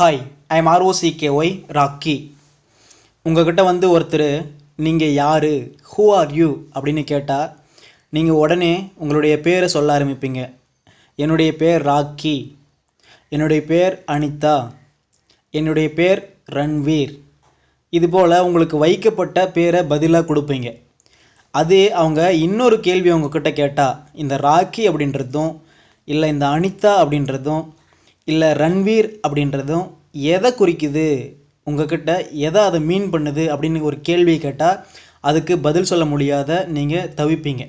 Hi I am R O C K Y Rocky உங்ககிட்ட வந்து ஒருத்தர் நீங்கள் யார் ஹூ ஆர் யூ அப்படின்னு கேட்டால் நீங்கள் உடனே உங்களுடைய பேரை சொல்ல ஆரம்பிப்பீங்க. என்னுடைய பேர் ராக்கி என்னுடைய பேர் அனிதா என்னுடைய பேர் ரன்வீர் இதுபோல் உங்களுக்கு வைக்கப்பட்ட பேரை பதிலாக கொடுப்பீங்க. அதே அவங்க இன்னொரு கேள்வி அவங்கக்கிட்ட கேட்டால் இந்த ராக்கி அப்படின்றதும் இல்லை இந்த அனிதா அப்படின்றதும் இல்லை ரன்வீர் அப்படின்றதும் எதை குறிக்குது? உங்ககிட்ட எதை அதை மீன் பண்ணுது? அப்படின்னு ஒரு கேள்வி கேட்டால் அதுக்கு பதில் சொல்ல முடியாத நீங்கள் தவிப்பீங்க.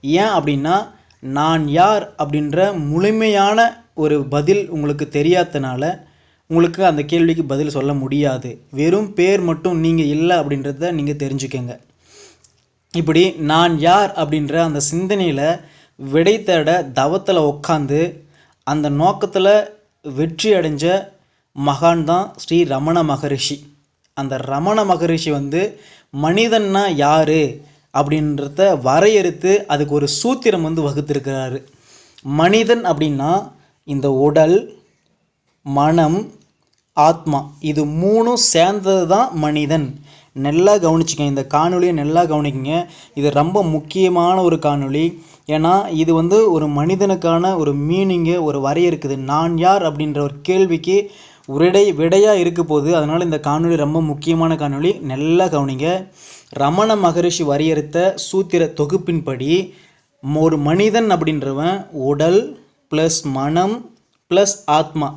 ஏன் அப்படின்னா நான் யார் அப்படின்ற முழுமையான ஒரு பதில் உங்களுக்கு தெரியாதனால உங்களுக்கு அந்த கேள்விக்கு பதில் சொல்ல முடியாது. வெறும் பேர் மட்டும் நீங்கள் இல்லை அப்படின்றத நீங்கள் தெரிஞ்சுக்கங்க. இப்படி நான் யார் அப்படின்ற அந்த சிந்தனையில் விடை தேட தவத்தில் உட்காந்து அந்த நோக்கத்தில் வெற்றி அடைஞ்ச மகான் தான் ஸ்ரீ ரமண மகரிஷி. அந்த ரமண மகரிஷி வந்து மனிதன்னா யார்? அப்படின்றத வரையறுத்து அதுக்கு ஒரு சூத்திரம் வந்து வகுத்திருக்கிறாரு. மனிதன் அப்படின்னா இந்த உடல் மனம் ஆத்மா இது மூணும் சேர்ந்தது தான் மனிதன். நல்லா கவனிச்சுக்கங்க இந்த காணொலியை நல்லா கவனிக்கங்க. இது ரொம்ப முக்கியமான ஒரு காணொளி. ஏன்னா இது வந்து ஒரு மனிதனுக்கான ஒரு மீனிங்கு ஒரு வரையறுக்குது. நான் யார் அப்படின்ற ஒரு கேள்விக்கு விடை விடையாக இருக்க போகுது. அதனால் இந்த காணொளி ரொம்ப முக்கியமான காணொளி. நல்லா கவனிங்க. ரமண மகரிஷி வரையறுத்த சூத்திர தொகுப்பின்படி ஒரு மனிதன் அப்படின்றவன் உடல் ப்ளஸ் மனம் ப்ளஸ் ஆத்மா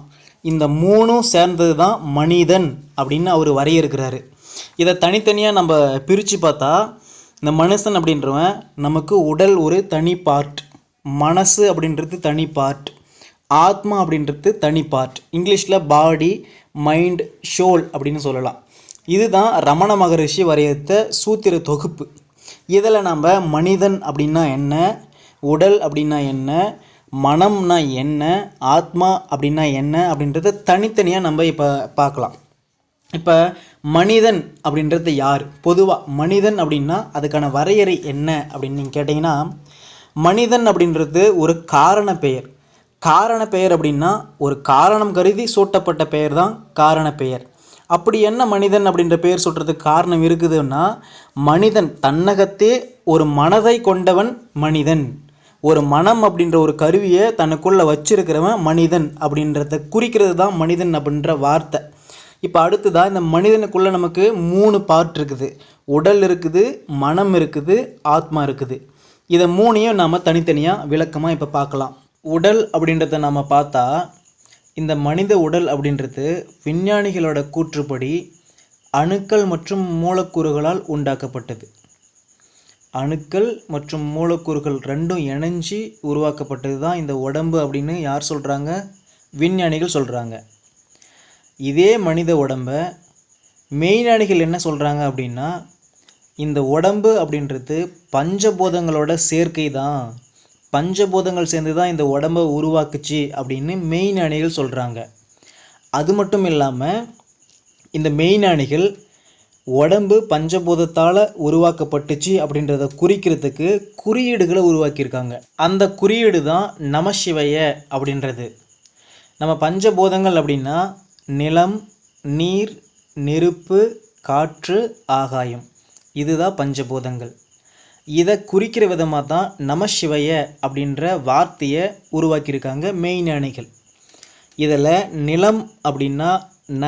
இந்த மூணும் சேர்ந்தது தான் மனிதன் அப்படின்னு அவர் வரையறுக்கிறாரு. இதை தனித்தனியாக நம்ம பிரித்து பார்த்தா இந்த மனுஷன் அப்படின்றவன் நமக்கு உடல் ஒரு தனி பார்ட் மனசு அப்படின்றது தனி பார்ட் ஆத்மா அப்படின்றது தனி பார்ட் இங்கிலீஷில் பாடி மைண்ட் ஷோல் அப்படின்னு சொல்லலாம். இதுதான் ரமண மகரிஷி வரையறுத்த சூத்திர தொகுப்பு. இதில் நம்ம மனிதன் அப்படின்னா என்ன உடல் அப்படின்னா என்ன மனம்னா என்ன ஆத்மா அப்படின்னா என்ன அப்படின்றத தனித்தனியாக நம்ம இப்போ பார்க்கலாம். இப்போ மனிதன் அப்படின்றது யார்? பொதுவாக மனிதன் அப்படின்னா அதுக்கான வரையறை என்ன அப்படின்னு நீங்கள் கேட்டிங்கன்னா மனிதன் அப்படின்றது ஒரு காரண பெயர். காரண பெயர் அப்படின்னா ஒரு காரணம் கருதி சூட்டப்பட்ட பெயர் தான் காரண பெயர். அப்படி என்ன மனிதன் அப்படின்ற பெயர் சொல்கிறதுக்கு காரணம் இருக்குதுன்னா மனிதன் தன்னகத்தே ஒரு மனதை கொண்டவன் மனிதன். ஒரு மனம் அப்படின்ற ஒரு கருவியை தனக்குள்ளே வச்சிருக்கிறவன் மனிதன் அப்படின்றத குறிக்கிறது தான் மனிதன் அப்படின்ற வார்த்தை. இப்போ அடுத்ததாக இந்த மனிதனுக்குள்ளே நமக்கு மூணு பார்ட் இருக்குது. உடல் இருக்குது மனம் இருக்குது ஆத்மா இருக்குது. இதை மூணையும் நாம் தனித்தனியாக விளக்கமாக இப்போ பார்க்கலாம். உடல் அப்படின்றத நாம் பார்த்தா இந்த மனித உடல் அப்படின்றது விஞ்ஞானிகளோட கூற்றுப்படி அணுக்கள் மற்றும் மூலக்கூறுகளால் உண்டாக்கப்பட்டது. அணுக்கள் மற்றும் மூலக்கூறுகள் ரெண்டும் இணைஞ்சி உருவாக்கப்பட்டது தான் இந்த உடம்பு அப்படின்னு யார் சொல்கிறாங்க விஞ்ஞானிகள் சொல்கிறாங்க இதே மனித உடம்பை மெய்ஞானிகள் என்ன சொல்கிறாங்க அப்படின்னா இந்த உடம்பு அப்படின்றது பஞ்சபூதங்களோட சேர்க்கை தான் பஞ்சபூதங்கள் சேர்ந்து தான் இந்த உடம்பை உருவாக்குச்சு அப்படின்னு மெய்ஞானிகள் சொல்கிறாங்க அது மட்டும் இல்லாமல் இந்த மெய்ஞானிகள் உடம்பு பஞ்சபூதத்தால் உருவாக்கப்பட்டுச்சு அப்படின்றத குறிக்கிறதுக்கு குறியீடுகளை உருவாக்கியிருக்காங்க. அந்த குறியீடு தான் நமசிவய அப்படின்றது. நம்ம பஞ்சபூதங்கள் அப்படின்னா நிலம் நீர் நெருப்பு காற்று ஆகாயம். இதுதான் பஞ்சபூதங்கள். இதை குறிக்கிற விதமாக தான் நமசிவய அப்படின்ற வார்த்தையை உருவாக்கியிருக்காங்க மெய்ஞானிகள் இதில் நிலம் அப்படின்னா ந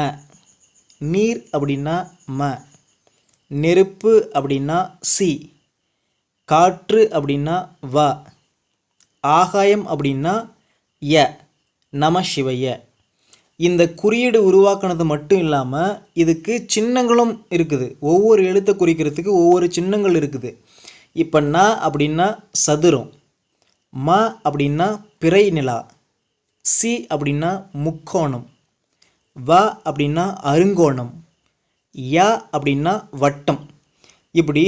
நீர் அப்படின்னா ம நெருப்பு அப்படின்னா சி காற்று அப்படின்னா வ ஆகாயம் அப்படின்னா ய நம சிவைய. இந்த குறியீடு உருவாக்குனது மட்டும் இல்லாமல் இதுக்கு சின்னங்களும் இருக்குது. ஒவ்வொரு எழுத்தை குறிக்கிறதுக்கு ஒவ்வொரு சின்னங்கள் இருக்குது. இப்போ ந அப்படின்னா சதுரம். ம அப்படின்னா பிறை நிலா. சி அப்படின்னா முக்கோணம். வ அப்படின்னா அருங்கோணம். ய அப்படின்னா வட்டம். இப்படி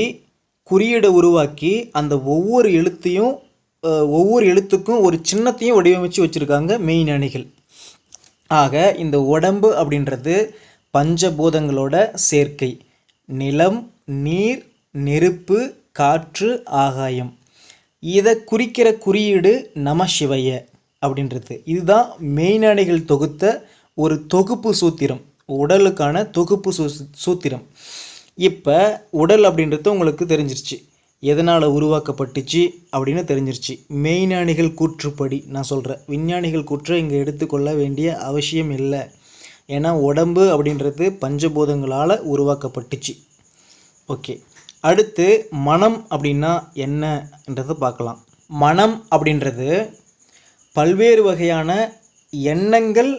குறியீடை உருவாக்கி அந்த ஒவ்வொரு எழுத்தையும் ஒவ்வொரு எழுத்துக்கும் ஒரு சின்னத்தையும் வடிவமைச்சு வச்சுருக்காங்க மெயின் அணிகள். ஆக இந்த உடம்பு அப்படின்றது பஞ்சபூதங்களோட சேர்க்கை. நிலம் நீர் நெருப்பு காற்று ஆகாயம். இதை குறிக்கிற குறியீடு நம சிவைய அப்படின்றது. இதுதான் மெய்ஞானிகள் தொகுத்த ஒரு தொகுப்பு சூத்திரம். உடலுக்கான தொகுப்பு சூ சூத்திரம். இப்போ உடல் அப்படின்றது உங்களுக்கு தெரிஞ்சிருச்சு. எதனால் உருவாக்கப்பட்டுச்சு அப்படின்னு தெரிஞ்சிருச்சு. மெய்ஞானிகள் கூற்றுப்படி நான் சொல்கிறேன் விஞ்ஞானிகள் கூற்றை இங்கே எடுத்துக்கொள்ள வேண்டிய அவசியம் இல்லை. ஏன்னா உடம்பு அப்படின்றது பஞ்சபூதங்களால் உருவாக்கப்பட்டுச்சு. ஓகே. அடுத்து மனம் அப்படின்னா என்னன்றதை பார்க்கலாம். மனம் அப்படின்றது பல்வேறு வகையான எண்ணங்கள்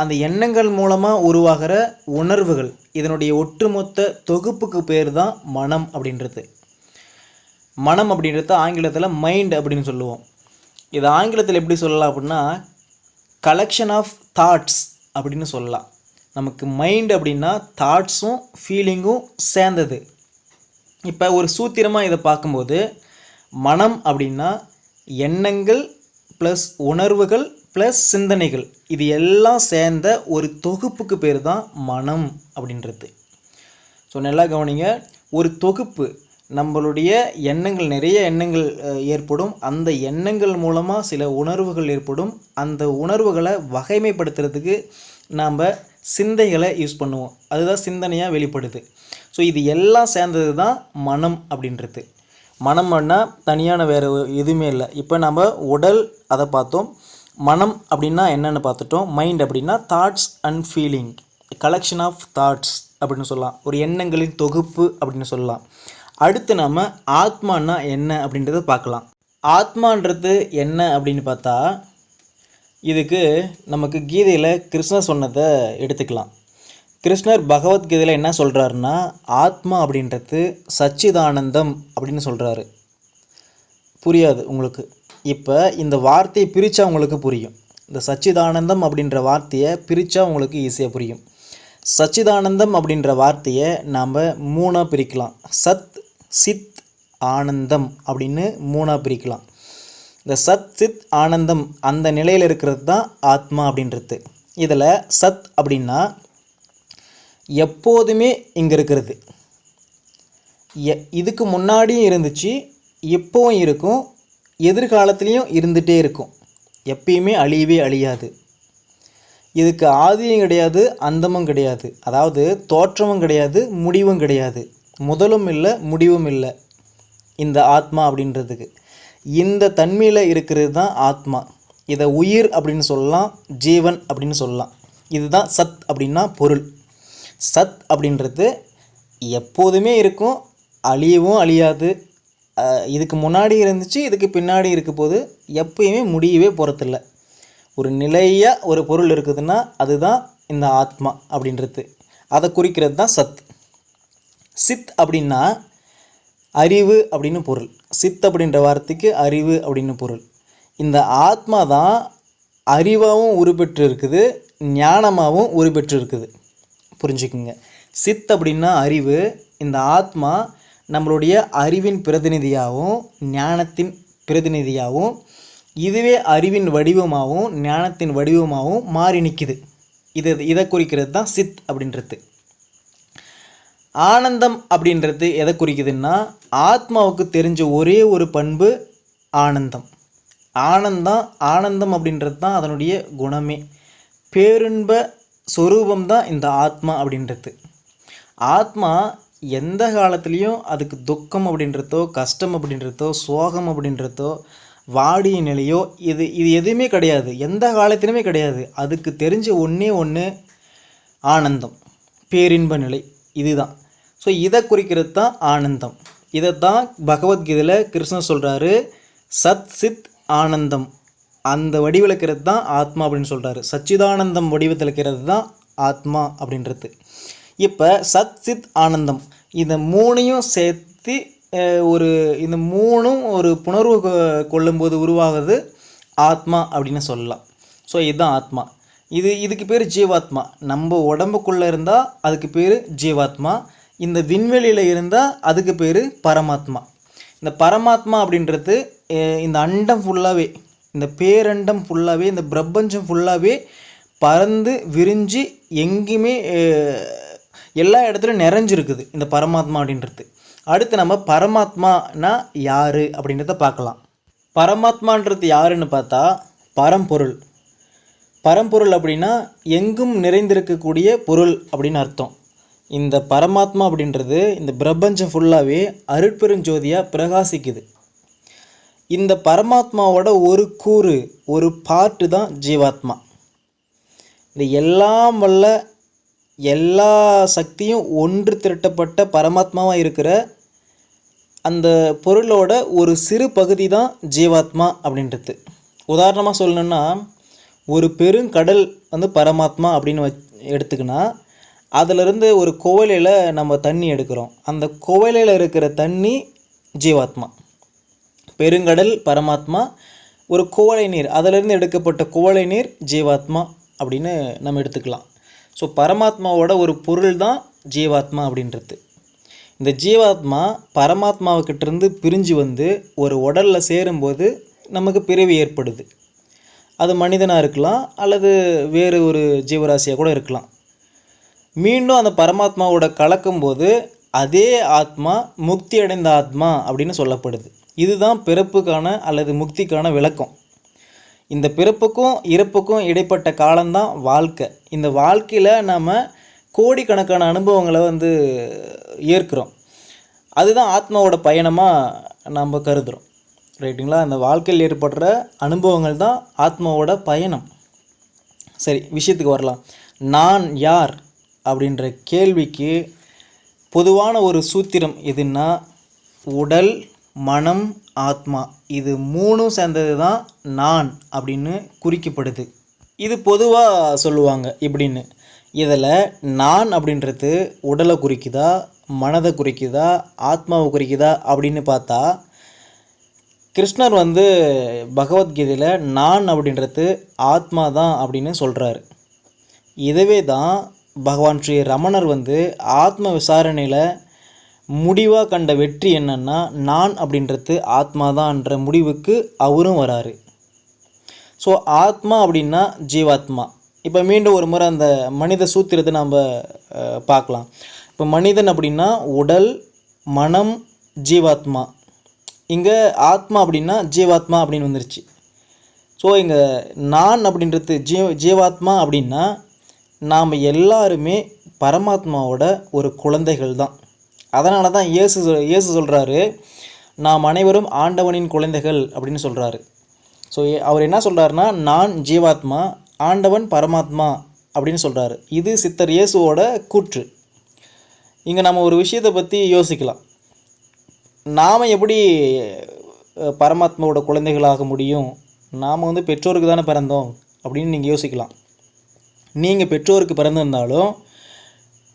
அந்த எண்ணங்கள் மூலமாக உருவாகிற உணர்வுகள். இதனுடைய ஒட்டுமொத்த தொகுப்புக்கு பேர் தான் மனம் அப்படின்றது. மனம் அப்படின்றது ஆங்கிலத்தில் மைண்ட் அப்படின்னு சொல்லுவோம். இது ஆங்கிலத்தில் எப்படி சொல்லலாம் அப்படின்னா கலெக்ஷன் ஆஃப் தாட்ஸ் அப்படின்னு சொல்லலாம். நமக்கு மைண்ட் அப்படின்னா தாட்ஸும் ஃபீலிங்கும் சேர்ந்தது. இப்போ ஒரு சூத்திரமாக இதை பார்க்கும்போது மனம் அப்படின்னா எண்ணங்கள் ப்ளஸ் உணர்வுகள் ப்ளஸ் சிந்தனைகள். இது எல்லாம் சேர்ந்த ஒரு தொகுப்புக்கு பேர் தான் மனம் அப்படின்றது. ஸோ நல்லா கவனிங்க. ஒரு தொகுப்பு நம்மளுடைய எண்ணங்கள் நிறைய எண்ணங்கள் ஏற்படும். அந்த எண்ணங்கள் மூலமாக சில உணர்வுகள் ஏற்படும். அந்த உணர்வுகளை வகைமைப்படுத்துறதுக்கு நாம் சிந்தைகளை யூஸ் பண்ணுவோம். அதுதான் சிந்தனையாக வெளிப்படுது. ஸோ இது எல்லாம் சேர்ந்தது தான் மனம் அப்படின்றது. மனம்னா தனியான வேறு எதுவுமே இல்லை. இப்போ நம்ம உடல் அதை பார்த்தோம். மனம் அப்படின்னா என்னென்னு பார்த்துட்டோம். மைண்ட் அப்படின்னா thoughts and feeling collection of thoughts அப்படின்னு சொல்லலாம். ஒரு எண்ணங்களின் தொகுப்பு அப்படின்னு சொல்லலாம். அடுத்து நாம் ஆத்மானா என்ன அப்படின்றத பார்க்கலாம். ஆத்மான்றது என்ன அப்படின்னு பார்த்தா இதுக்கு நமக்கு கீதையில் கிருஷ்ணர் சொன்னதை எடுத்துக்கலாம். கிருஷ்ணர் பகவத்கீதையில் என்ன சொல்கிறாருன்னா ஆத்மா அப்படின்றது சச்சிதானந்தம் அப்படின்னு சொல்கிறாரு புரியாது உங்களுக்கு. இப்போ இந்த வார்த்தையை பிரித்தா உங்களுக்கு புரியும். இந்த சச்சிதானந்தம் அப்படின்ற வார்த்தையை பிரித்தா உங்களுக்கு ஈஸியாக புரியும். சச்சிதானந்தம் அப்படின்ற வார்த்தையை நாம் மூணாக பிரிக்கலாம். சத் சித் ஆனந்தம் அப்படின்னு மூணாக பிரிக்கலாம். இந்த சத் சித் ஆனந்தம் அந்த நிலையில் இருக்கிறது தான் ஆத்மா அப்படின்றது. இதில் சத் அப்படின்னா எப்போதுமே இங்கே இருக்கிறது. எ- இதுக்கு முன்னாடியும் இருந்துச்சு இப்போவும் இருக்கும் எதிர்காலத்துலேயும் இருந்துகிட்டே இருக்கும். எப்பயுமே அழியவே அழியாது. இதுக்கு ஆதியும் கிடையாது அந்தமும் கிடையாது. அதாவது தோற்றமும் கிடையாது முடிவும் கிடையாது. முதலும் இல்லை முடிவும் இல்லை. இந்த ஆத்மா அப்படின்றதுக்கு. இந்த தன்மையில் இருக்கிறது தான் ஆத்மா. இதை உயிர் அப்படின்னு சொல்லலாம் ஜீவன் அப்படின்னு சொல்லலாம். இதுதான் சத் அப்படின்னா பொருள். சத் அப்படின்றது எப்போதுமே இருக்கும் அழியவும் அழியாது. இதுக்கு முன்னாடி இருந்துச்சு இதுக்கு பின்னாடி இருக்க போது எப்பயுமே முடியவே போகிறதில்ல ஒரு நிலையாக ஒரு பொருள் இருக்குதுன்னா அதுதான் இந்த ஆத்மா அப்படின்றது. அதை குறிக்கிறது தான் சத். சித் அப்படின்னா அறிவு அப்படின்னு பொருள். சித் அப்படின்ற வார்த்தைக்கு அறிவு அப்படின்னு பொருள். இந்த ஆத்மா தான் அறிவாகவும் உருப்பெற்று இருக்குது ஞானமாகவும் உருப்பெற்று இருக்குது புரிஞ்சுக்குங்க. சித் அப்படின்னா அறிவு. இந்த ஆத்மா நம்மளுடைய அறிவின் பிரதிநிதியாகவும் ஞானத்தின் பிரதிநிதியாகவும் இதுவே அறிவின் வடிவமாகவும் ஞானத்தின் வடிவமாகவும் மாறி நிற்கிது இது இதை குறிக்கிறது தான் சித் அப்படின்றது. ஆனந்தம் அப்படின்றது எதை குறிக்குதுன்னா ஆத்மாவுக்கு தெரிஞ்ச ஒரே ஒரு பண்பு ஆனந்தம். ஆனந்தம் ஆனந்தம் அப்படின்றது தான் அதனுடைய குணமே. பேரின்ப சொரூபம் தான் இந்த ஆத்மா அப்படின்றது. ஆத்மா எந்த காலத்துலேயும் அதுக்கு துக்கம் அப்படின்றதோ கஷ்டம் அப்படின்றதோ சோகம் அப்படின்றதோ வாடிய நிலையோ இது இது எதுவுமே கிடையாது. எந்த காலத்திலுமே கிடையாது. அதுக்கு தெரிஞ்ச ஒன்றே ஒன்று ஆனந்தம். பேரின்ப நிலை. இதுதான். ஸோ இதை குறிக்கிறது தான் ஆனந்தம். இதை தான் பகவத்கீதையில் கிருஷ்ணன் சொல்கிறாரு சத் சித் ஆனந்தம். அந்த வடிவில் இருக்கிறது தான் ஆத்மா அப்படின்னு சொல்கிறாரு சச்சிதானந்தம் வடிவத்தில் இருக்கிறது தான் ஆத்மா அப்படின்றது. இப்போ சத் சித் ஆனந்தம். இந்த மூணையும் சேர்த்து ஒரு இந்த மூணும் ஒரு புணர்வு கொ- கொள்ளும்போது உருவாகுது ஆத்மா அப்படின்னு சொல்லலாம். ஸோ இதுதான் ஆத்மா. இது இதுக்கு பேர் ஜீவாத்மா. நம்ம உடம்புக்குள்ளே இருந்தால் அதுக்கு பேர் ஜீவாத்மா. இந்த விண்வெளியில் இருந்தால் அதுக்கு பேர் பரமாத்மா. இந்த பரமாத்மா அப்படின்றது இந்த அண்டம் ஃபுல்லாகவே இந்த பேரண்டம் ஃபுல்லாகவே இந்த பிரபஞ்சம் ஃபுல்லாகவே பறந்து விரிஞ்சு எங்கேயுமே எல்லா இடத்துலையும் நிறைஞ்சிருக்குது இந்த பரமாத்மா அப்படின்றது. அடுத்து நம்ம பரமாத்மானா யார் அப்படின்றத பார்க்கலாம். பரமாத்மான்றது யாருன்னு பார்த்தா பரம்பொருள். பரம்பொருள் அப்படின்னா எங்கும் நிறைந்திருக்கக்கூடிய பொருள் அப்படின்னு அர்த்தம். இந்த பரமாத்மா அப்படின்றது இந்த பிரபஞ்சம் ஃபுல்லாகவே அருட்பெருஞ்சோதியாக பிரகாசிக்குது. இந்த பரமாத்மாவோட ஒரு கூறு ஒரு பார்ட்டு தான் ஜீவாத்மா. இந்த எல்லாம் வல்ல எல்லா சக்தியும் ஒன்று திரட்டப்பட்ட பரமாத்மாவாக இருக்கிற அந்த பொருளோட ஒரு சிறு பகுதி தான் ஜீவாத்மா அப்படின்றது. உதாரணமாக சொல்லணுன்னா ஒரு பெருங்கடல் வந்து பரமாத்மா அப்படின்னு வச் எடுத்துக்கினா அதிலிருந்து ஒரு கோவிலையில் நம்ம தண்ணி எடுக்கிறோம். அந்த கோவிலையில் இருக்கிற தண்ணி ஜீவாத்மா. பெருங்கடல் பரமாத்மா ஒரு குவளை நீர். அதிலிருந்து எடுக்கப்பட்ட குவளை நீர் ஜீவாத்மா அப்படின்னு நம்ம எடுத்துக்கலாம். ஸோ பரமாத்மாவோட ஒரு பொருள் தான் ஜீவாத்மா அப்படின்றது. இந்த ஜீவாத்மா பரமாத்மாவுக்கிட்டேருந்து பிரிஞ்சு வந்து ஒரு உடலில் சேரும்போது நமக்கு பிறவி ஏற்படுது. அது மனிதனாக இருக்கலாம் அல்லது வேறு ஒரு ஜீவராசியாக கூட இருக்கலாம். மீண்டும் அந்த பரமாத்மாவோட கலக்கும்போது அதே ஆத்மா முக்தி அடைந்த ஆத்மா அப்படின்னு சொல்லப்படுது. இதுதான் பிறப்புக்கான அல்லது முக்திக்கான விளக்கம். இந்த பிறப்புக்கும் இறப்புக்கும் இடைப்பட்ட காலம்தான் வாழ்க்கை. இந்த வாழ்க்கையில் நாம் கோடிக்கணக்கான அனுபவங்களை வந்து ஏற்கிறோம். அதுதான் ஆத்மாவோட பயணமாக நம்ம கருதுகிறோம் ரைட்டுங்களா? அந்த வாழ்க்கையில் ஏற்படுற அனுபவங்கள் தான் ஆத்மாவோட பயணம். சரி விஷயத்துக்கு வரலாம். நான் யார்? அப்படின்ற கேள்விக்கு பொதுவான ஒரு சூத்திரம் எதுன்னா உடல் மனம் ஆத்மா. இது மூணும் சேர்ந்தது தான் நான் அப்படின்னு குறிக்கப்படுது. இது பொதுவாக சொல்லுவாங்க இப்படின்னு. இதில் நான் அப்படின்றது உடலை குறிக்குதா மனதை குறிக்குதா ஆத்மாவை குறிக்குதா அப்படின்னு பார்த்தா கிருஷ்ணர் வந்து பகவத்கீதையில் நான் அப்படின்றது ஆத்மா தான் அப்படின்னு சொல்கிறாரு இதுவே தான் பகவான் ஸ்ரீ ரமணர் வந்து ஆத்ம விசாரணையில் முடிவாக கண்ட வெற்றி என்னன்னா நான் அப்படின்றது ஆத்மா தான்ன்ற முடிவுக்கு அவரும் வராரு. ஸோ ஆத்மா அப்படின்னா ஜீவாத்மா. இப்போ மீண்டும் ஒரு முறை அந்த மனித சூத்திரத்தை நாம் பார்க்கலாம். இப்போ மனிதன் அப்படின்னா உடல் மனம் ஜீவாத்மா. இங்கே ஆத்மா அப்படின்னா ஜீவாத்மா அப்படின்னு வந்துருச்சு. ஸோ இங்கே நான் அப்படின்றது ஜீவ ஜீவாத்மா அப்படின்னா நாம் எல்லாருமே பரமாத்மாவோட ஒரு குழந்தைகள் தான் அதனால தான் இயேசு சொல் இயேசு சொல்கிறாரு நாம் அனைவரும் ஆண்டவனின் குழந்தைகள் அப்படின்னு சொல்கிறாரு ஸோ அவர் என்ன சொல்கிறாருன்னா நான் ஜீவாத்மா ஆண்டவன் பரமாத்மா அப்படின்னு சொல்கிறாரு இது சித்தர் இயேசுவோட கூற்று. இங்கே நம்ம ஒரு விஷயத்தை பற்றி யோசிக்கலாம். நாம் எப்படி பரமாத்மாவோட குழந்தைகளாக முடியும்? நாம் வந்து பெற்றோருக்கு தானே பிறந்தோம்? அப்படின்னு நீங்கள் யோசிக்கலாம். நீங்கள் பெற்றோருக்கு பிறந்திருந்தாலும்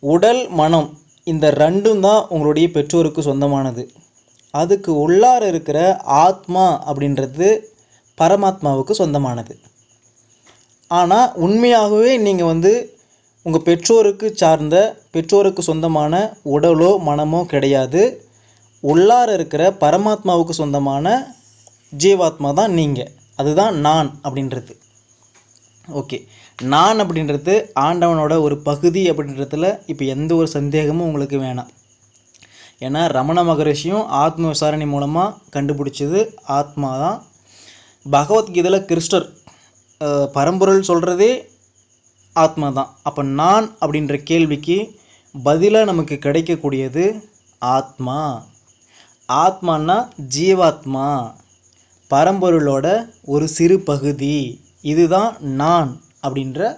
உடல் மனம் இந்த ரெண்டும் தான் உங்களுடைய பெற்றோருக்கு சொந்தமானது. அதுக்கு உள்ளார இருக்கிற ஆத்மா அப்படின்றது பரமாத்மாவுக்கு சொந்தமானது. ஆனால் உண்மையாகவே நீங்கள் வந்து உங்கள் பெற்றோருக்கு சார்ந்த பெற்றோருக்கு சொந்தமான உடலோ மனமோ கிடையாது. உள்ளார இருக்கிற பரமாத்மாவுக்கு சொந்தமான ஜீவாத்மா தான் நீங்கள் அதுதான் நான் அப்படின்றது. ஓகே. நான் அப்படின்றது ஆண்டவனோட ஒரு பகுதி அப்படின்றதுல இப்போ எந்த ஒரு சந்தேகமும் உங்களுக்கு வேணாம். ஏன்னா ரமண மகரிஷியும் ஆத்ம விசாரணை மூலமாக கண்டுபிடிச்சது ஆத்மா தான். பகவத்கீதையில் கிறிஸ்டர் பரம்பொருள் சொல்கிறதே ஆத்மா தான். அப்போ நான் அப்படின்ற கேள்விக்கு பதிலாக நமக்கு கிடைக்கக்கூடியது ஆத்மா. ஆத்மான்னா ஜீவாத்மா. பரம்பொருளோட ஒரு சிறு பகுதி. இதுதான் நான். அப்படின்ற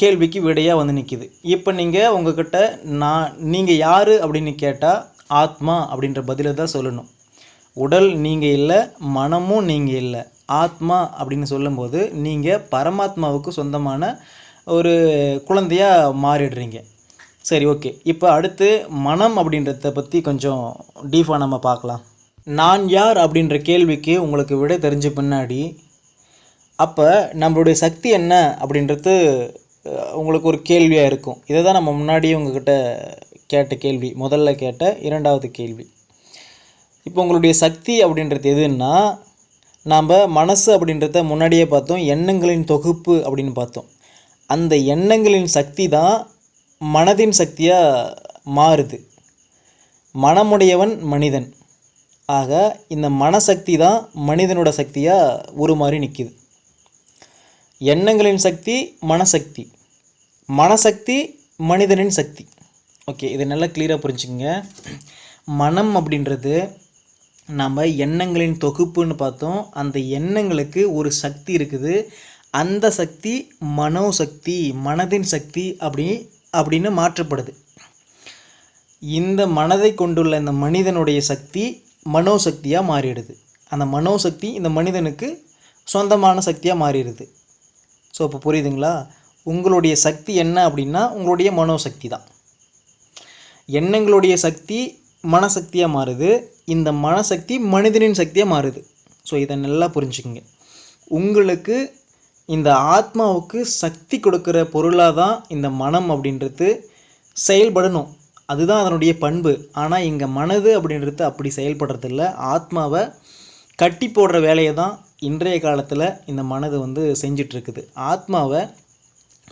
கேள்விக்கு விடையாக வந்து நிற்கிது இப்போ நீங்கள் உங்ககிட்ட நான் நீங்கள் யார் அப்படின்னு கேட்டால் ஆத்மா அப்படின்ற பதிலை தான் சொல்லணும். உடல் நீங்கள் இல்லை மனமும் நீங்கள் இல்லை. ஆத்மா அப்படின்னு சொல்லும்போது நீங்கள் பரமாத்மாவுக்கு சொந்தமான ஒரு குழந்தையாக மாறிடுறீங்க. சரி ஓகே. இப்போ அடுத்து மனம் அப்படின்றத பற்றி கொஞ்சம் டீஃபாக நம்ம பார்க்கலாம். நான் யார் அப்படின்ற கேள்விக்கு உங்களுக்கு விடை தெரிஞ்ச பின்னாடி அப்போ நம்மளுடைய சக்தி என்ன அப்படின்றது உங்களுக்கு ஒரு கேள்வியாக இருக்கும். இதை தான் நம்ம முன்னாடியே உங்ககிட்ட கேட்ட கேள்வி. முதல்ல கேட்ட இரண்டாவது கேள்வி. இப்போ உங்களுடைய சக்தி அப்படின்றது எதுன்னா நாம் மனசு அப்படின்றத முன்னாடியே பார்த்தோம். எண்ணங்களின் தொகுப்பு அப்படின்னு பார்த்தோம். அந்த எண்ணங்களின் சக்தி தான் மனதின் சக்தியாக மாறுது. மனமுடையவன் மனிதன். ஆக இந்த மனசக்தி தான் மனிதனோட சக்தியாக உருமாறி நிற்கிது எண்ணங்களின் சக்தி மனசக்தி. மனசக்தி மனிதனின் சக்தி. ஓகே இதை நல்லா கிளியராக புரிஞ்சுக்கங்க. மனம் அப்படின்றது நம்ம எண்ணங்களின் தொகுப்புன்னு பார்த்தோம். அந்த எண்ணங்களுக்கு ஒரு சக்தி இருக்குது. அந்த சக்தி மனோசக்தி மனதின் சக்தி அப்படி அப்படின்னு மாற்றப்படுது. இந்த மனதை கொண்டுள்ள இந்த மனிதனுடைய சக்தி மனோசக்தியாக மாறிடுது. அந்த மனோசக்தி இந்த மனிதனுக்கு சொந்தமான சக்தியாக மாறிடுது. ஸோ இப்போ புரியுதுங்களா? உங்களுடைய சக்தி என்ன அப்படின்னா உங்களுடைய மனோசக்தி தான் எண்ணங்களுடைய சக்தி மனசக்தியாக மாறுது. இந்த மனசக்தி மனிதனின் சக்தியாக மாறுது. ஸோ இதை நல்லா புரிஞ்சுக்கங்க. உங்களுக்கு இந்த ஆத்மாவுக்கு சக்தி கொடுக்குற பொருளாக தான் இந்த மனம் அப்படின்றது செயல்படணும். அதுதான் அதனுடைய பண்பு. ஆனால் இங்கே மனது அப்படின்றது அப்படி செயல்படுறதில்ல. ஆத்மாவை கட்டி போடுற வேலையை தான் இன்றைய காலத்தில் இந்த மனது வந்து செஞ்சிட்ருக்குது. ஆத்மாவை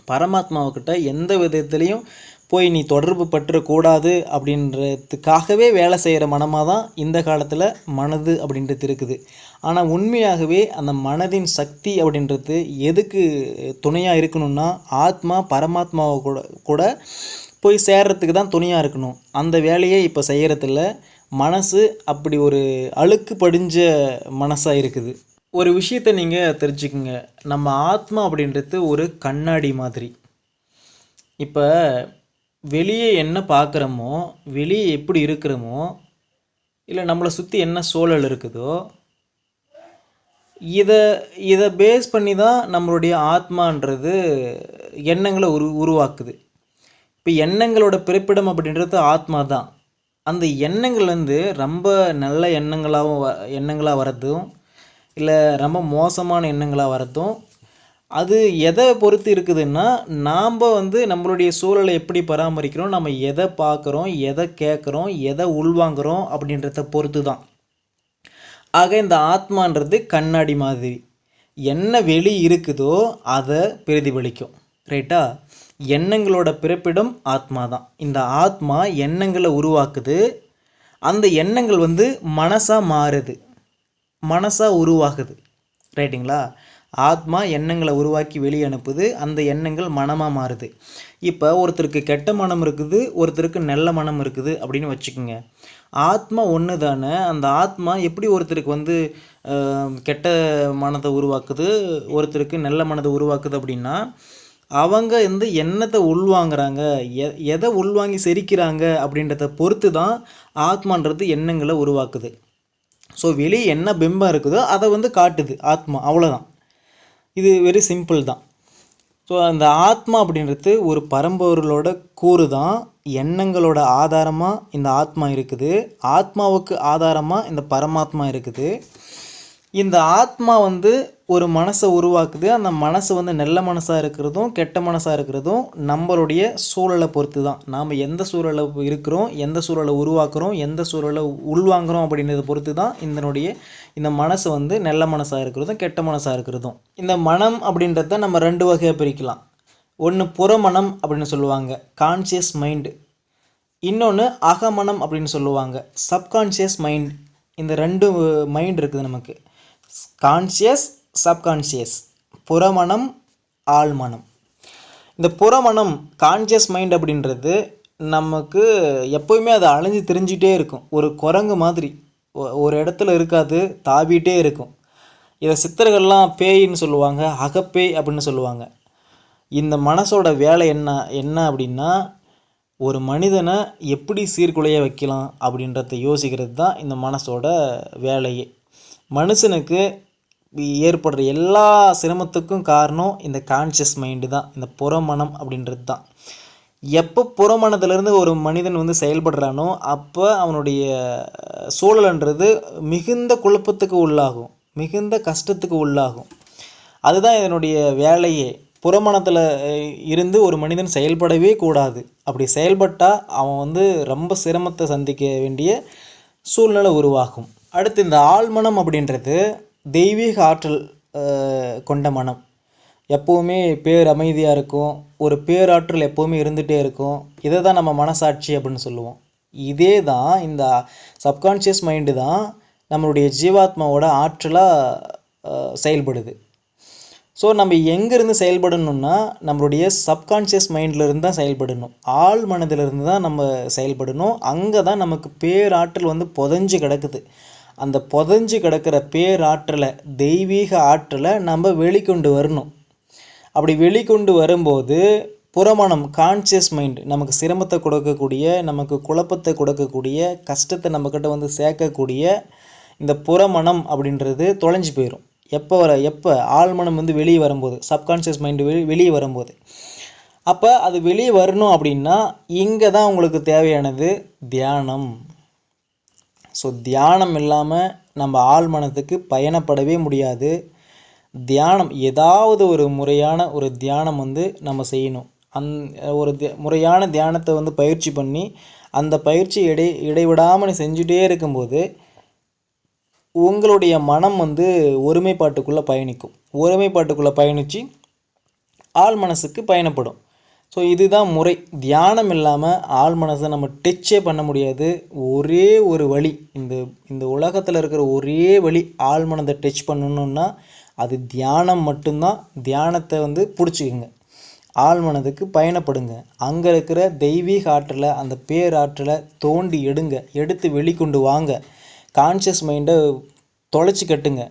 பரமாத்மாவுக்கிட்ட எந்த விதத்துலேயும் போய் நீ தொடர்பு பற்றக்கூடாது அப்படின்றதுக்காகவே வேலை செய்கிற மனமாக தான் இந்த காலத்தில் மனது அப்படின்றது இருக்குது ஆனால் உண்மையாகவே அந்த மனதின் சக்தி அப்படின்றது எதுக்கு துணையாக இருக்கணும்னா ஆத்மா பரமாத்மாவை கூட கூட போய் சேர்றதுக்கு தான் துணையாக இருக்கணும். அந்த வேலையை இப்போ செய்கிறதில்ல மனசு அப்படி ஒரு அழுக்கு படிஞ்ச மனசாக இருக்குது. ஒரு விஷயத்தை நீங்கள் தெரிஞ்சுக்குங்க. நம்ம ஆத்மா அப்படின்றது ஒரு கண்ணாடி மாதிரி. இப்போ வெளியே என்ன பார்க்குறோமோ வெளியே எப்படி இருக்கிறோமோ இல்லை நம்மளை சுற்றி என்ன சூழல் இருக்குதோ இதை இதை பேஸ் பண்ணி தான் நம்மளுடைய ஆத்மான்றது எண்ணங்களை உரு உருவாக்குது. இப்போ எண்ணங்களோட பிறப்பிடம் அப்படின்றது ஆத்மா தான் அந்த எண்ணங்கள் வந்து ரொம்ப நல்ல எண்ணங்களாகவும் வ எண்ணங்களாக வர்றதும் இல்லை ரொம்ப மோசமான எண்ணங்களாக வரதும் அது எதை பொறுத்து இருக்குதுன்னா நாம் வந்து நம்மளுடைய சூழலை எப்படி பராமரிக்கிறோம் நம்ம எதை பார்க்குறோம் எதை கேட்குறோம் எதை உள்வாங்குறோம் அப்படின்றத பொறுத்து தான் ஆக இந்த ஆத்மான்றது கண்ணாடி மாதிரி. என்ன வெளி இருக்குதோ அதை பிரதிபலிக்கும். ரைட்டா? எண்ணங்களோட பிறப்பிடம் ஆத்மா தான் இந்த ஆத்மா எண்ணங்களை உருவாக்குது. அந்த எண்ணங்கள் வந்து மனசாக மாறுது. மனசாக உருவாகுது ரைட்டுங்களா ஆத்மா எண்ணங்களை உருவாக்கி வெளியே அனுப்புது அந்த எண்ணங்கள் மனமாக மாறுது. இப்போ ஒருத்தருக்கு கெட்ட மனம் இருக்குது ஒருத்தருக்கு நல்ல மனம் இருக்குது அப்படின்னு வச்சுக்கோங்க. ஆத்மா ஒன்று தானே அந்த ஆத்மா எப்படி ஒருத்தருக்கு வந்து கெட்ட மனத்தை உருவாக்குது ஒருத்தருக்கு நல்ல மனதை உருவாக்குது அப்படின்னா அவங்க வந்து எண்ணத்தை உள்வாங்குறாங்க. எ எதை உள்வாங்கி செரிக்கிறாங்க அப்படின்றத பொறுத்து தான் ஆத்மான்றது எண்ணங்களை உருவாக்குது. ஸோ வெளியே என்ன பிம்பம் இருக்குதோ அதை வந்து காட்டுது ஆத்மா. அவ்வளோதான் இது வெரி சிம்பிள் தான். ஸோ அந்த ஆத்மா அப்படின்றது ஒரு பரம்பொருளோட கூறு தான் எண்ணங்களோட ஆதாரமாக இந்த ஆத்மா இருக்குது. ஆத்மாவுக்கு ஆதாரமாக இந்த பரமாத்மா இருக்குது. இந்த ஆத்மா வந்து ஒரு மனசை உருவாக்குது. அந்த மனசு வந்து நல்ல மனசாக இருக்கிறதும் கெட்ட மனசாக இருக்கிறதும் நம்மளுடைய சூழலை பொறுத்து தான் நாம் எந்த சூழலை இருக்கிறோம் எந்த சூழலை உருவாக்குறோம் எந்த சூழலை உள்வாங்குறோம் அப்படின்றத பொறுத்து தான் இதனுடைய இந்த மனசு வந்து நல்ல மனசாக இருக்கிறதும் கெட்ட மனசாக இருக்கிறதும். இந்த மனம் அப்படின்றத நம்ம ரெண்டு வகையாக பிரிக்கலாம். ஒன்று புறமனம் அப்படின்னு சொல்லுவாங்க கான்சியஸ் மைண்டு இன்னொன்று அகமனம் அப்படின்னு சொல்லுவாங்க சப்கான்ஷியஸ் மைண்ட் இந்த ரெண்டு மைண்ட் இருக்குது நமக்கு. கான்சியஸ் சப்கான்ஷியஸ் புறமணம் ஆழ்மனம். இந்த புறமணம் கான்ஷியஸ் மைண்ட் அப்படின்றது நமக்கு எப்போயுமே அது அலைஞ்சு திரிஞ்சிட்டே இருக்கும். ஒரு குரங்கு மாதிரி. ஒ- ஒரு இடத்துல இருக்காது தாவிட்டே இருக்கும். இதை சித்தர்கள்லாம் பேயின்னு சொல்லுவாங்க அகப்பேய் அப்படின்னு சொல்லுவாங்க. இந்த மனசோட வேலை என்ன என்ன அப்படின்னா ஒரு மனிதனை எப்படி சீர்குலைய வைக்கலாம் அப்படின்றத யோசிக்கிறது தான் இந்த மனசோட வேலையே. மனுஷனுக்கு ஏற்படுற எல்லா சிரமத்துக்கும் காரணம் இந்த கான்ஷியஸ் மைண்டு தான் இந்த புறமனம் அப்படின்றது தான். எப்போ புறமனத்திலேருந்து ஒரு மனிதன் வந்து செயல்படுறானோ அப்போ அவனுடைய சூழல்ன்றது மிகுந்த குழப்பத்துக்கு உள்ளாகும் மிகுந்த கஷ்டத்துக்கு உள்ளாகும். அதுதான் இதனுடைய வேலையே. புறமணத்தில் இருந்து ஒரு மனிதன் செயல்படவே கூடாது. அப்படி செயல்பட்டால் அவன் வந்து ரொம்ப சிரமத்தை சந்திக்க வேண்டிய சூழ்நிலை உருவாகும். அடுத்து இந்த ஆழ்மனம் அப்படின்றது தெய்வீக ஆற்றல் கொண்ட மனம். எப்போவுமே பேர் அமைதியாக இருக்கும். ஒரு பேராற்றல் எப்போவுமே இருந்துகிட்டே இருக்கும். இதை தான் நம்ம மனசாட்சி அப்படின்னு சொல்லுவோம். இதே தான் இந்த சப்கான்ஷியஸ் மைண்டு தான் நம்மளுடைய ஜீவாத்மாவோட ஆற்றலாக செயல்படுது. ஸோ நம்ம எங்கேருந்து செயல்படணும்னா நம்மளுடைய சப்கான்ஷியஸ் மைண்ட்லேருந்து தான் செயல்படணும். ஆள் மனதிலிருந்து தான் நம்ம செயல்படணும். அங்கே தான் நமக்கு பேராற்றல் வந்து புதஞ்சு கிடக்குது. அந்த புதஞ்சு கிடக்கிற பேராற்றலை தெய்வீக ஆற்றலை நம்ம வெளிக்கொண்டு வரணும். அப்படி வெளிக்கொண்டு வரும்போது புறமணம் கான்சியஸ் மைண்ட் நமக்கு சிரமத்தை கொடுக்கக்கூடிய நமக்கு குழப்பத்தை கொடுக்கக்கூடிய கஷ்டத்தை நம்மக்கிட்ட வந்து சேர்க்கக்கூடிய இந்த புறமணம் அப்படின்றது தொலைஞ்சு போயிடும் எப்போ வர எப்போ ஆழ்மனம் வந்து வெளியே வரும்போது சப்கான்ஷியஸ் மைண்டு வெளி வெளியே வரும்போது. அப்போ அது வெளியே வரணும் அப்படின்னா இங்கே தான் உங்களுக்கு தேவையானது தியானம். ஸோ தியானம் இல்லாமல் நம்ம ஆழ்மனத்துக்கு பயணப்படவே முடியாது. தியானம் ஏதாவது ஒரு முறையான ஒரு தியானம் வந்து நம்ம செய்யணும். அந் ஒரு முறையான தியானத்தை வந்து பயிற்சி பண்ணி அந்த பயிற்சி இடை இடைவிடாமல் செஞ்சுட்டே இருக்கும்போது உங்களுடைய மனம் வந்து ஒருமைப்பாட்டுக்குள்ளே பயணிக்கும். ஒருமைப்பாட்டுக்குள்ளே பயணித்து ஆள் மனசுக்கு பயணப்படும். ஸோ இதுதான் முறை. தியானம் இல்லாமல் ஆள் மனசை நம்ம டச்சே பண்ண முடியாது. ஒரே ஒரு வழி. இந்த இந்த உலகத்தில் இருக்கிற ஒரே வழி ஆள் மனதை டச் பண்ணணுன்னா அது தியானம் மட்டும்தான். தியானத்தை வந்து பிடிச்சிக்குங்க. ஆள் மனதுக்கு பயணப்படுங்க. அங்கே இருக்கிற தெய்வீக ஆற்றலை அந்த பேராற்றலை தோண்டி எடுங்க. எடுத்து வெளிக்கொண்டு வாங்க. கான்ஷியஸ் மைண்டை தொலைச்சி கட்டுங்க.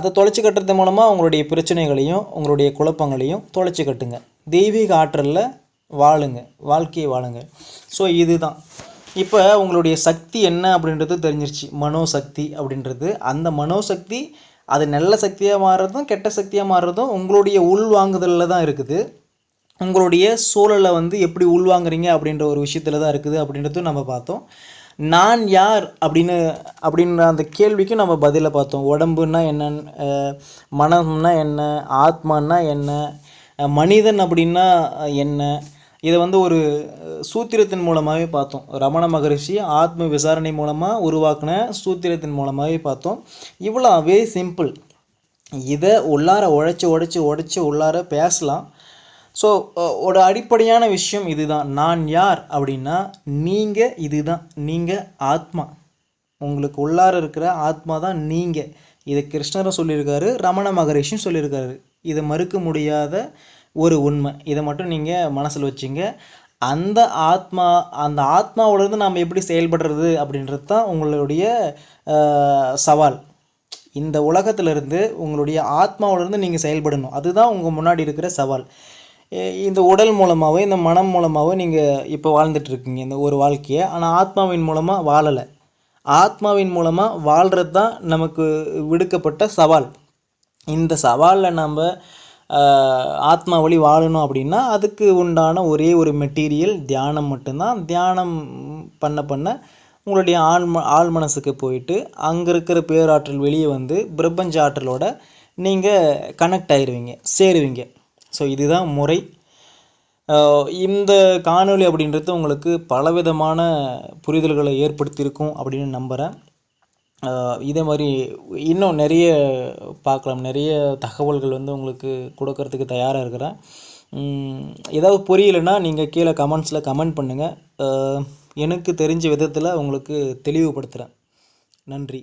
அதை தொலைச்சி கட்டுறது மூலமாக உங்களுடைய பிரச்சனைகளையும் உங்களுடைய குழப்பங்களையும் தொலைச்சி கட்டுங்க. தெய்வீக ஆற்றலில் வாழுங்க. வாழ்க்கையை வாழுங்க. ஸோ இதுதான். இப்போ உங்களுடைய சக்தி என்ன அப்படின்றது தெரிஞ்சிருச்சு. மனோசக்தி அப்படின்றது. அந்த மனோசக்தி அது நல்ல சக்தியாக மாறுறதும் கெட்ட சக்தியாக மாறுறதும் உங்களுடைய உள்வாங்குதலில் தான் இருக்குது. உங்களுடைய சூழலை வந்து எப்படி உள்வாங்குறீங்க அப்படின்ற ஒரு விஷயத்தில் தான் இருக்குது அப்படின்றதும் நம்ம பார்த்தோம். நான் யார் அப்படின்னு அப்படின்ற அந்த கேள்விக்கும் நம்ம பதிலை பார்த்தோம். உடம்புன்னா என்னன்னு மனம்னா என்ன ஆத்மானா என்ன மனிதன் அப்படின்னா என்ன? இதை வந்து ஒரு சூத்திரத்தின் மூலமாகவே பார்த்தோம். ரமண மகரிஷி ஆத்ம விசாரணை மூலமாக உருவாக்கின சூத்திரத்தின் மூலமாகவே பார்த்தோம். இவ்வளோ வெரி சிம்பிள். இதை உள்ளார உழைச்சி உழைச்சி உடைச்சி உள்ளார பேசலாம். ஸோ ஒரு அடிப்படையான விஷயம் இதுதான். நான் யார் அப்படின்னா நீங்கள் இதுதான். நீங்கள் ஆத்மா. உங்களுக்கு உள்ளார இருக்கிற ஆத்மா தான் நீங்கள் இதை கிருஷ்ணரும் சொல்லியிருக்காரு ரமண மகரிஷியும் சொல்லியிருக்காரு. இதை மறுக்க முடியாத ஒரு உண்மை. இதை மட்டும் நீங்கள் மனசில் வச்சுங்க. அந்த ஆத்மா அந்த ஆத்மாவிலேருந்து நாம் எப்படி செயல்படுறது அப்படின்றது தான் உங்களுடைய சவால். இந்த உலகத்திலிருந்து உங்களுடைய ஆத்மாவிலேருந்து நீங்கள் செயல்படணும். அதுதான் உங்கள் முன்னாடி இருக்கிற சவால். இந்த உடல் மூலமாகவோ இந்த மனம் மூலமாகவோ நீங்கள் இப்போ வாழ்ந்துட்டுருக்கீங்க இந்த ஒரு வாழ்க்கையை. ஆனால் ஆத்மாவின் மூலமாக வாழலை. ஆத்மாவின் மூலமாக வாழ்கிறது தான் நமக்கு விடுக்கப்பட்ட சவால். இந்த சவாலில் நம்ம ஆத்மா வழி வாழணும் அப்படின்னா அதுக்கு உண்டான ஒரே ஒரு மெட்டீரியல் தியானம் மட்டும்தான். தியானம் பண்ண பண்ண உங்களுடைய ஆழ்ம ஆழ் மனசுக்கு போயிட்டு அங்கே இருக்கிற பேராற்றல் வெளியே வந்து பிரபஞ்ச ஆற்றலோட நீங்கள் கனெக்ட் ஆயிடுவீங்க சேருவீங்க. ஸோ இதுதான் முறை. Uh, இந்த காணொளி அப்படின்றது உங்களுக்கு பலவிதமான புரிதல்களை ஏற்படுத்தியிருக்கும் அப்படின்னு நம்புகிறேன் uh, இதே மாதிரி இன்னும் நிறைய பார்க்கலாம். நிறைய தகவல்கள் வந்து உங்களுக்கு கொடுக்கறதுக்கு தயாராக இருக்கிறேன். ஏதாவது புரியலைன்னா நீங்கள் கீழே கமெண்ட்ஸில் கமெண்ட் பண்ணுங்கள் எனக்கு தெரிஞ்ச விதத்தில் உங்களுக்கு தெளிவுபடுத்துகிறேன் நன்றி.